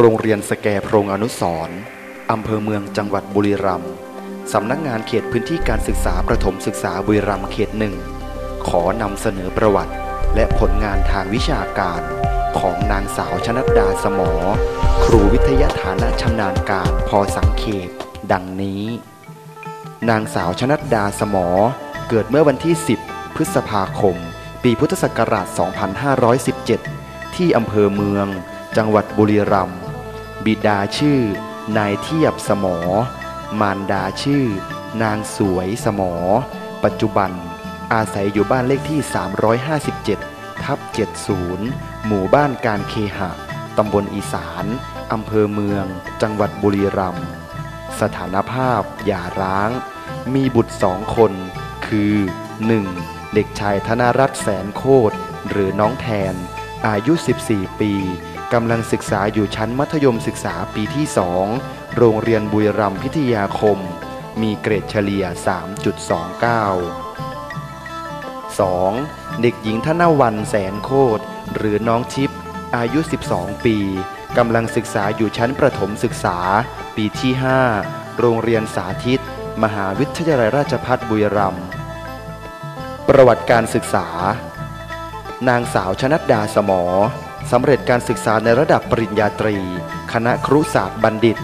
โรงเรียนสแกโพรงอนุสรอำเภอเมืองจังหวัดบุรีรัมย์สำนักงานเขตพื้นที่การศึกษาประถมศึกษาบุรีรัมย์เขตหนึ่ง ขอนำเสนอประวัติ และผลงานทางวิชาการ ของนางสาวชนัดดาสมอ ครูวิทยาฐานะชำนาญการพอสังเขปดังนี้ นางสาวชนัดดาสมอ เกิดเมื่อวันที่ 10 พฤษภาคม ปีพุทธศักราช 2517 ที่อำเภอเมือง จังหวัดบุรีรัมย์ บิดาชื่อ นายเทียบสมอ มารดาชื่อ นางสวยสมอ ปัจจุบัน อาศัยอยู่บ้านเลขที่ 357 ทับ 70 หมู่บ้านการเคหะ ตำบลอีสาน อำเภอเมือง จังหวัดบุรีรัมย์ สถานภาพหย่าร้าง มีบุตรสองคน คือ 1. เด็กชายธนรัตน์แสนโคตร หรือน้องแทน อายุ 14 ปี กำลังศึกษาอยู่ชั้นมัธยมศึกษาปีที่ 2 โรงเรียนบุรีรัมพิทยาคม มีเกรดเฉลี่ย 3.29 2. เด็กหญิงธนวันแสนโคตร หรือน้องชิปอายุ 12 ปี กำลังศึกษาอยู่ชั้นประถมศึกษา ปีที่ 5 โรงเรียนสาธิต มหาวิทยาลัยราชภัฏบุรีรัมย์ประวัติการศึกษา นางสาวชนัดดาสมอ สำเร็จการศึกษาในระดับปริญญาตรี คณะครุศาสตร์บัณฑิต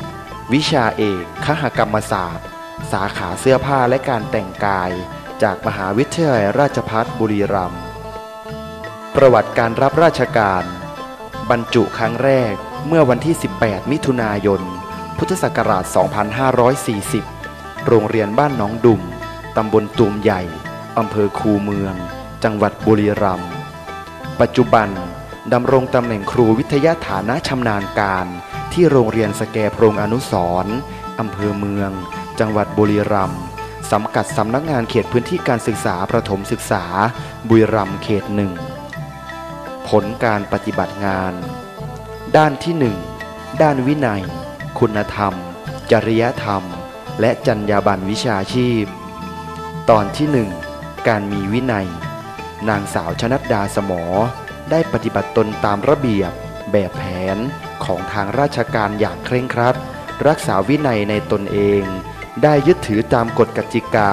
วิชาเอกคหกรรมศาสตร์ สาขาเสื้อผ้าและการแต่งกาย จากมหาวิทยาลัยราชภัฏบุรีรัมย์ ประวัติการรับราชการ บรรจุครั้งแรกเมื่อวันที่ 18 มิถุนายน พุทธศักราช 2540 โรงเรียนบ้านหนองดุม ตำบลตูมใหญ่ อำเภอคูเมือง จังหวัดบุรีรัมย์ ปัจจุบัน ดำรงตำแหน่งครูวิทยาฐานะชำนาญการ ที่โรงเรียนสแกโพรงอนุสรอำเภอเมือง จังหวัดบุรีรัมย์สังกัดสำนักงานเขตพื้นที่การศึกษาประถมศึกษา บุรีรัมย์เขตหนึ่งผลการปฏิบัติงาน ด้านที่หนึ่งด้านวินัย คุณธรรม จริยธรรม และจรรยาบรรณวิชาชีพ ตอนที่หนึ่งการมีวินัย นางสาวชนัดดาสมอ ได้ปฏิบัติตนตามระเบียบ แบบแผนของทางราชการอย่างเคร่งครัด รักษาวินัยในตนเอง ได้ยึดถือตามกฎกติกา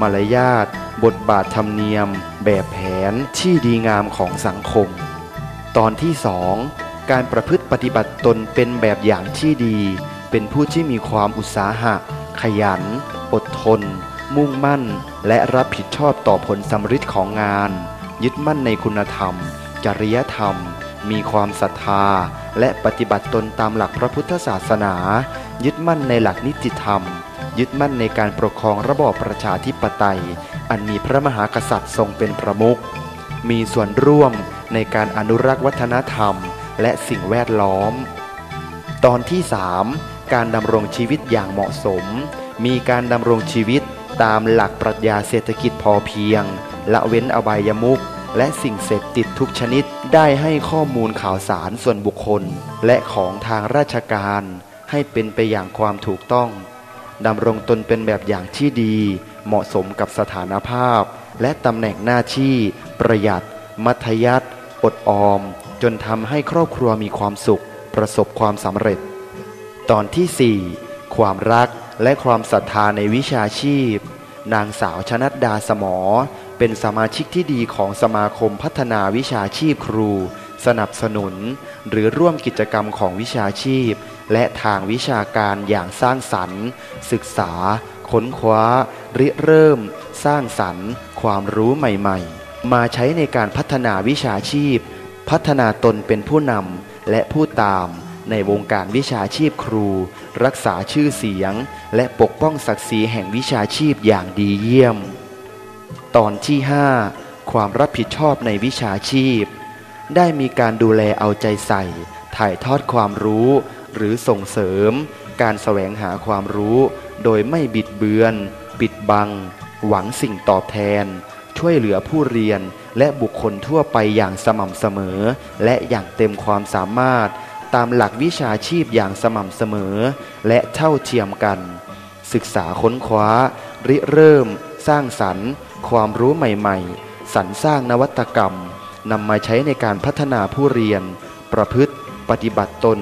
มารยาท บทบาทธรรมเนียม แบบแผนที่ดีงามของสังคม ตอนที่สองการประพฤติปฏิบัติตนเป็นแบบอย่างที่ดี เป็นผู้ที่มีความอุตสาหะ ขยัน อดทน มุ่งมั่น และรับผิดชอบต่อผลสำฤทธิ์ของงาน ยึดมั่นในคุณธรรม จริยธรรม มีความศรัทธา และปฏิบัติตนตามหลักพระพุทธศาสนา ยึดมั่นในหลักนิติธรรม ยึดมั่นในการปกครองระบอบประชาธิปไตย อันมีพระมหากษัตริย์ทรงเป็นประมุขมีส่วนร่วมในการอนุรักษ์วัฒนธรรม และสิ่งแวดล้อม ตอนที่ 3 การดำรงชีวิตอย่างเหมาะสม มีการดำรงชีวิตตามหลักปรัชญาเศรษฐกิจพอเพียง ละเว้นอบายมุข และสิ่งเสพติดทุกชนิดได้ให้ข้อมูลข่าวสารส่วนบุคคล และของทางราชการให้เป็นไปอย่างความถูกต้องดำรงตนเป็นแบบอย่างที่ดี เหมาะสมกับสถานภาพ และตำแหน่งหน้าที่ ประหยัด มัธยัติอดออม จนทำให้ครอบครัวมีความสุข ประสบความสำเร็จ ตอนที่ 4 ความรักและความศรัทธาในวิชาชีพ นางสาวชนัดดาสมอ เป็นสมาชิกที่ดีของสมาคมพัฒนาวิชาชีพครู สนับสนุน หรือร่วมกิจกรรมของวิชาชีพ และทางวิชาการอย่างสร้างสรรค์ ศึกษา ค้นคว้า ริเริ่ม สร้างสรรค์ ความรู้ใหม่ๆ มาใช้ในการพัฒนาวิชาชีพ พัฒนาตนเป็นผู้นำและผู้ตาม ในวงการวิชาชีพครู รักษาชื่อเสียง และปกป้องศักดิ์ศรีแห่งวิชาชีพอย่างดีเยี่ยม ตอนที่ 5 ความรับผิดชอบในวิชาชีพ ได้มีการดูแลเอาใจใส่ ถ่ายทอดความรู้ หรือส่งเสริม การแสวงหาความรู้ โดยไม่บิดเบือน ปิดบัง หวังสิ่งตอบแทน ช่วยเหลือผู้เรียนและบุคคลทั่วไปอย่างสม่ำเสมอ และอย่างเต็มความสามารถ ตามหลักวิชาชีพอย่างสม่ำเสมอ และเท่าเทียมกัน ศึกษาค้นคว้า ริเริ่ม สร้างสรรค์ ความรู้ใหม่ๆ สรรสร้างนวัตกรรมนำมาใช้ในการพัฒนาผู้เรียน ประพฤติ ปฏิบัติตน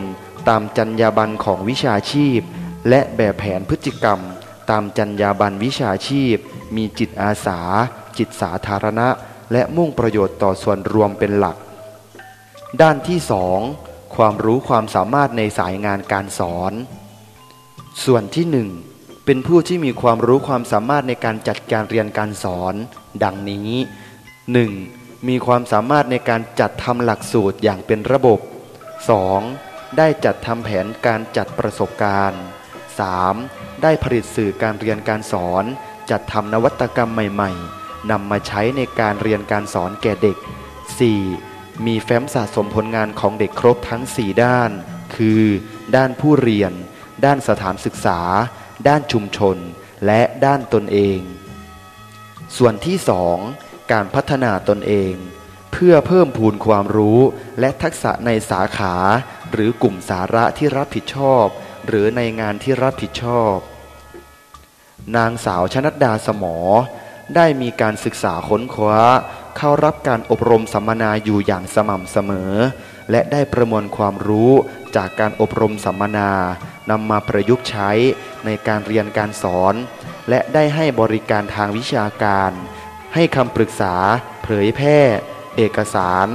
ตามจรรยาบรรณของวิชาชีพ และแบบแผนพฤติกรรม ตามจรรยาบรรณวิชาชีพ มีจิตอาสา จิตสาธารณะ และมุ่งประโยชน์ต่อส่วนรวมเป็นหลัก ด้านที่ 2 ความรู้ความสามารถในสายงานการสอน ส่วนที่ 1 เป็นผู้ที่มีความรู้ความสามารถในการจัดการเรียนการสอน ดังนี้ 1. มีความสามารถในการจัดทำหลักสูตรอย่างเป็นระบบ 2. ได้จัดทำแผนการจัดประสบการณ์ 3. ได้ผลิตสื่อการเรียนการสอน จัดทำนวัตกรรมใหม่ ๆนำมาใช้ในการเรียนการสอนแก่เด็ก 4. มีแฟ้มสะสมผลงานของเด็กครบทั้ง 4 ด้าน คือ ด้านผู้เรียน ด้านสถานศึกษา ด้านชุมชน และด้านตนเอง ส่วนที่2การพัฒนาตนเอง เพื่อเพิ่มพูนความรู้และทักษะในสาขา หรือกลุ่มสาระที่รับผิดชอบ หรือในงานที่รับผิดชอบ นางสาวชนัดดาสมอ ได้มีการศึกษาค้นคว้า เข้ารับการอบรมสัมมนาอยู่อย่างสม่ำเสมอ และได้ประมวลความรู้ จากการอบรมสัมมนานำมาประยุกต์ใช้ในการเรียนการสอน และได้ให้บริการทางวิชาการ ให้คำปรึกษา เผยแพร่ เอกสาร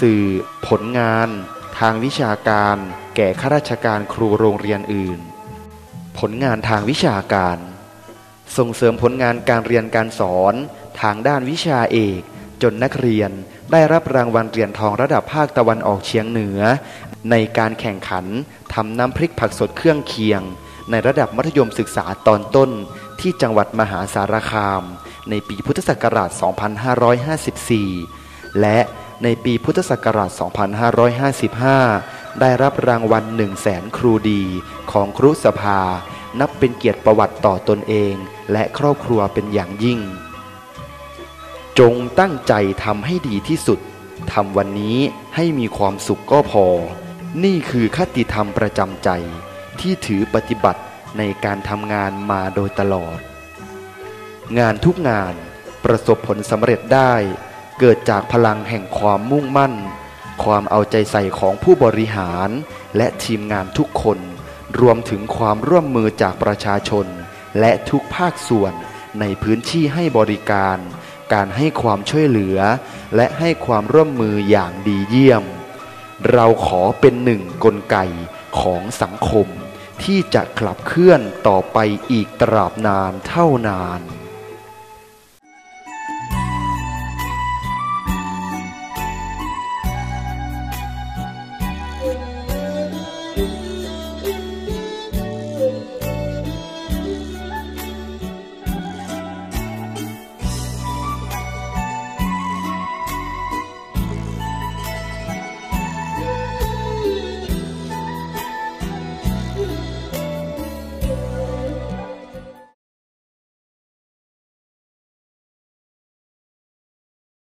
สื่อ ผลงาน ทางวิชาการ แก่ข้าราชการครูโรงเรียนอื่น ผลงานทางวิชาการ ส่งเสริมผลงานการเรียนการสอนทางด้านวิชาเอก จนนักเรียนได้รับรางวัลเหรียญทองระดับภาคตะวันออกเฉียงเหนือ ในการแข่งขันทำน้ำพริกผักสดเครื่องเคียง ในระดับมัธยมศึกษาตอนต้น ที่จังหวัดมหาสารคาม ในปีพุทธศักราช 2554 และในปีพุทธศักราช 2555 ได้รับรางวัล 1 0 0 0 0แสนครูดีของครุสภา นับเป็นเกียรติประวัติต่อตนเอง และครอบครัวเป็นอย่างยิ่ง จงตั้งใจทำให้ดีที่สุดทำวันนี้ให้มีความสุขก็พอ นี่คือคติธรรมประจำใจที่ถือปฏิบัติในการทำงานมาโดยตลอด งานทุกงานประสบผลสำเร็จได้ เกิดจากพลังแห่งความมุ่งมั่น ความเอาใจใส่ของผู้บริหารและทีมงานทุกคน รวมถึงความร่วมมือจากประชาชน และทุกภาคส่วนในพื้นที่ให้บริการ การให้ความช่วยเหลือ และให้ความร่วมมืออย่างดีเยี่ยม เราขอเป็นหนึ่งกลไกของสังคม ที่จะขับเคลื่อนต่อไปอีกตราบนานเท่านาน